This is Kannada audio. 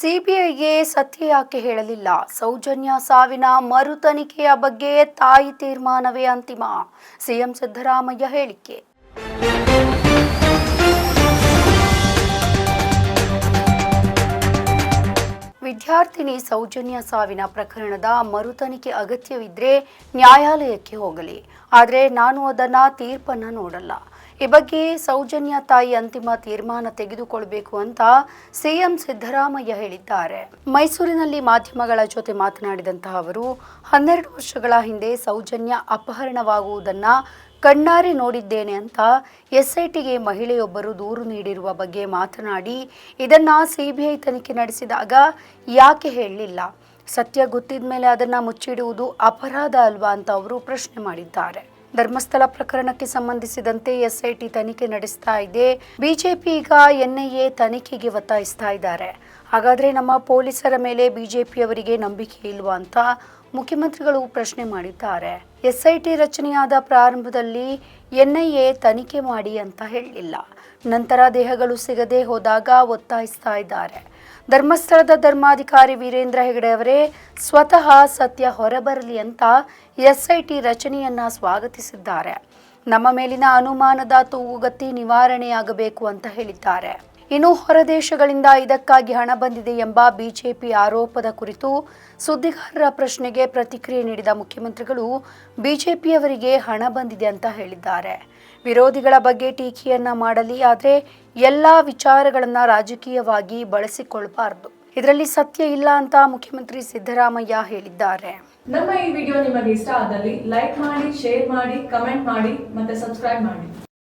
ಸಿಬಿಐಗೆ ಸತ್ಯ ಯಾಕೆ ಹೇಳಲಿಲ್ಲ? ಸೌಜನ್ಯ ಸಾವಿನ ಮರು ತನಿಖೆಯ ಬಗ್ಗೆ ತಾಯಿ ತೀರ್ಮಾನವೇ ಅಂತಿಮ? ಸಿಎಂ ಸಿದ್ದರಾಮಯ್ಯ ಹೇಳಿಕೆ. ವಿದ್ಯಾರ್ಥಿನಿ ಸೌಜನ್ಯ ಸಾವಿನ ಪ್ರಕರಣದ ಮರು ತನಿಖೆ ಅಗತ್ಯವಿದ್ರೆ ನ್ಯಾಯಾಲಯಕ್ಕೆ ಹೋಗಲಿ. ಆದರೆ ನಾನು ಅದನ್ನ ತೀರ್ಪನ್ನ ನೋಡಲ್ಲ. ಈ ಬಗ್ಗೆ ಸೌಜನ್ಯ ತಾಯಿ ಅಂತಿಮ ತೀರ್ಮಾನ ತೆಗೆದುಕೊಳ್ಬೇಕು ಅಂತ ಸಿಎಂ ಸಿದ್ದರಾಮಯ್ಯ ಹೇಳಿದ್ದಾರೆ. ಮೈಸೂರಿನಲ್ಲಿ ಮಾಧ್ಯಮಗಳ ಜೊತೆ ಮಾತನಾಡಿದಂತಹ ಅವರು, ಹನ್ನೆರಡು ವರ್ಷಗಳ ಹಿಂದೆ ಸೌಜನ್ಯ ಅಪಹರಣವಾಗುವುದನ್ನ ಕಣ್ಣಾರೆ ನೋಡಿದ್ದೇನೆ ಅಂತ ಎಸ್ಐಟಿಗೆ ಮಹಿಳೆಯೊಬ್ಬರು ದೂರು ನೀಡಿರುವ ಬಗ್ಗೆ ಮಾತನಾಡಿ, ಇದನ್ನ ಸಿಬಿಐ ತನಿಖೆ ನಡೆಸಿದಾಗ ಯಾಕೆ ಹೇಳಲಿಲ್ಲ? ಸತ್ಯ ಗೊತ್ತಿದ ಮೇಲೆ ಅದನ್ನ ಮುಚ್ಚಿಡುವುದು ಅಪರಾಧ ಅಲ್ವಾ ಅಂತ ಅವರು ಪ್ರಶ್ನೆ ಮಾಡಿದ್ದಾರೆ. ಧರ್ಮಸ್ಥಳ ಪ್ರಕರಣಕ್ಕೆ ಸಂಬಂಧಿಸಿದಂತೆ ಎಸ್ಐಟಿ ತನಿಖೆ ನಡೆಸ್ತಾ ಇದೆ. ಬಿಜೆಪಿ ಈಗ ಎನ್ಐಎ ತನಿಖೆಗೆ ಒತ್ತಾಯಿಸ್ತಾ ಇದ್ದಾರೆ. ಹಾಗಾದ್ರೆ ನಮ್ಮ ಪೊಲೀಸರ ಮೇಲೆ ಬಿಜೆಪಿಯವರಿಗೆ ನಂಬಿಕೆ ಇಲ್ವಾ ಅಂತ ಮುಖ್ಯಮಂತ್ರಿಗಳು ಪ್ರಶ್ನೆ ಮಾಡಿದ್ದಾರೆ. ಎಸ್ಐಟಿ ರಚನೆಯಾದ ಪ್ರಾರಂಭದಲ್ಲಿ ಎನ್ಐಎ ತನಿಖೆ ಮಾಡಿ ಅಂತ ಹೇಳಲಿಲ್ಲ ನಂತರ ದೇಹಗಳು ಸಿಗದೆ ಹೋದಾಗ ಒತ್ತಾಯಿಸ್ತಾ ಇದ್ದಾರೆ. ಧರ್ಮಸ್ಥಳದ ಧರ್ಮಾಧಿಕಾರಿ ವೀರೇಂದ್ರ ಹೆಗಡೆ ಅವರೇ, ಸ್ವತಃ ಸತ್ಯ ಹೊರಬರಲಿ ಅಂತ ಎಸ್ಐಟಿ ರಚನೆಯನ್ನ ಸ್ವಾಗತಿಸಿದ್ದಾರೆ. ನಮ್ಮ ಮೇಲಿನ ಅನುಮಾನದ ತೂಗುಗತಿ ನಿವಾರಣೆಯಾಗಬೇಕು ಅಂತ ಹೇಳಿದ್ದಾರೆ. ಇನ್ನು ಹೊರದೇಶಗಳಿಂದ ಇದಕ್ಕಾಗಿ ಹಣ ಬಂದಿದೆ ಎಂಬ ಬಿಜೆಪಿ ಆರೋಪದ ಕುರಿತು ಸುದ್ದಿಗಾರರ ಪ್ರಶ್ನೆಗೆ ಪ್ರತಿಕ್ರಿಯೆ ನೀಡಿದ ಮುಖ್ಯಮಂತ್ರಿಗಳು, ಬಿಜೆಪಿಯವರಿಗೆ ಹಣ ಬಂದಿದೆ ಅಂತ ಹೇಳಿದ್ದಾರೆ. ವಿರೋಧಿಗಳ ಬಗ್ಗೆ ಟೀಕೆಯನ್ನ ಮಾಡಲಿ, ಆದರೆ ಎಲ್ಲ ವಿಚಾರಗಳನ್ನ ರಾಜಕೀಯವಾಗಿ ಬಳಸಿಕೊಳ್ಳಬಾರದು ಇದರಲ್ಲಿ ಸತ್ಯ ಇಲ್ಲ ಅಂತ ಮುಖ್ಯಮಂತ್ರಿ ಸಿದ್ದರಾಮಯ್ಯ ಹೇಳಿದ್ದಾರೆ. ನಮ್ಮ ಈ ವಿಡಿಯೋ ನಿಮಗೆ ಇಷ್ಟ ಆದಲ್ಲಿ ಲೈಕ್ ಮಾಡಿ, ಶೇರ್ ಮಾಡಿ, ಕಮೆಂಟ್ ಮಾಡಿ ಮತ್ತೆ ಸಬ್ಸ್ಕ್ರೈಬ್ ಮಾಡಿ.